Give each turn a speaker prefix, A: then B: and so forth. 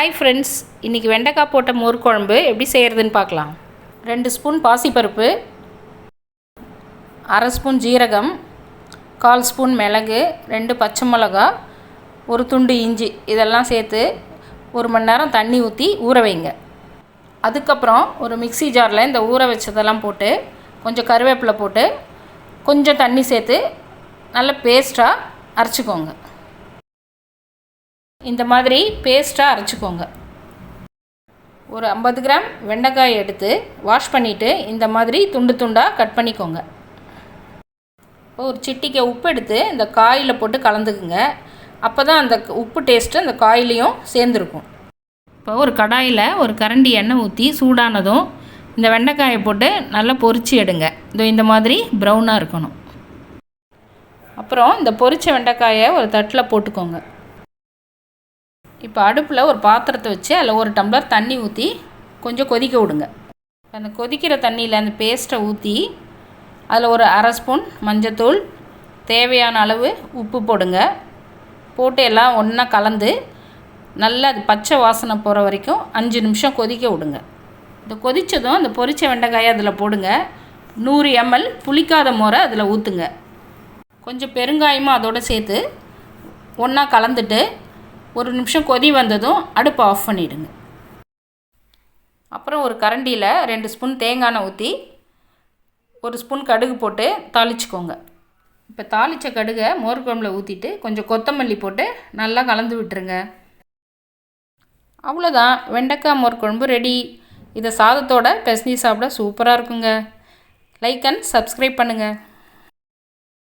A: Hi friends இன்றைக்கி வெண்டைக்காய் போட்ட மோர் குழம்பு எப்படி செய்கிறதுன்னு பார்க்கலாம். ரெண்டு ஸ்பூன் பாசிப்பருப்பு அரை ஸ்பூன் ஜீரகம் கால் ஸ்பூன் மிளகு ரெண்டு பச்சை மிளகா ஒரு துண்டு இஞ்சி இதெல்லாம் சேர்த்து ஒரு மணி நேரம் தண்ணி ஊற்றி ஊற வைங்க. அதுக்கப்புறம் ஒரு மிக்ஸி ஜாரில் இந்த ஊற வச்சதெல்லாம் போட்டு கொஞ்சம் கருவேப்பிலை போட்டு கொஞ்சம் தண்ணி சேர்த்து நல்ல பேஸ்ட்டாக அரைச்சிக்கோங்க. இந்த மாதிரி பேஸ்ட்டாக அரைச்சிக்கோங்க. ஒரு ஐம்பது கிராம் வெண்டைக்காய் எடுத்து வாஷ் பண்ணிவிட்டு இந்த மாதிரி துண்டு துண்டாக கட் பண்ணிக்கோங்க. இப்போ ஒரு சிட்டிக்கை உப்பு எடுத்து இந்த காயில் போட்டு கலந்துக்குங்க. அப்போ தான் அந்த உப்பு டேஸ்ட்டு அந்த காயிலையும் சேர்ந்துருக்கும். இப்போ ஒரு கடாயில் ஒரு கரண்டி எண்ணெய் ஊற்றி சூடானதும் இந்த வெண்டைக்காயை போட்டு நல்லா பொறிச்சு எடுங்க. இதோ இந்த மாதிரி ப்ரௌனாக இருக்கணும். அப்புறம் இந்த பொரிச்ச வெண்டைக்காயை ஒரு தட்டில் போட்டுக்கோங்க. இப்போ அடுப்பில் ஒரு பாத்திரத்தை வச்சு அதில் ஒரு டம்ளர் தண்ணி ஊற்றி கொஞ்சம் கொதிக்க விடுங்க. அந்த கொதிக்கிற தண்ணியில் அந்த பேஸ்ட்டை ஊற்றி அதில் ஒரு அரை ஸ்பூன் மஞ்சத்தூள் தேவையான அளவு உப்பு போடுங்க. போட்டு எல்லாம் ஒன்றா கலந்து நல்லா அது பச்சை வாசனை போகிற வரைக்கும் அஞ்சு நிமிஷம் கொதிக்க விடுங்க. இந்த கொதித்ததும் அந்த பொரிச்ச வெண்டைக்காயை அதில் போடுங்க. நூறு எம்எல் புளிக்காத முறை அதில் ஊற்றுங்க கொஞ்சம் பெருங்காயமும் அதோடு சேர்த்து ஒன்றா கலந்துட்டு ஒரு நிமிஷம் கொதி வந்ததும் அடுப்பை ஆஃப் பண்ணிவிடுங்க அப்புறம் ஒரு கரண்டியில் ரெண்டு ஸ்பூன் தேங்காய் ஊற்றி ஒரு ஸ்பூன் கடுகு போட்டு தாளிச்சுக்கோங்க. இப்போ தாளித்த கடுகை மோர் குழம்புல ஊற்றிட்டு கொஞ்சம் கொத்தமல்லி போட்டு நல்லா கலந்து விட்டுருங்க. அவ்வளோதான் வெண்டைக்காய் மோர் குழம்பு ரெடி இதை சாதத்தோட பெசனி சாப்பிட சூப்பராக இருக்குங்க. லைக் அண்ட் சப்ஸ்கிரைப் பண்ணுங்கள்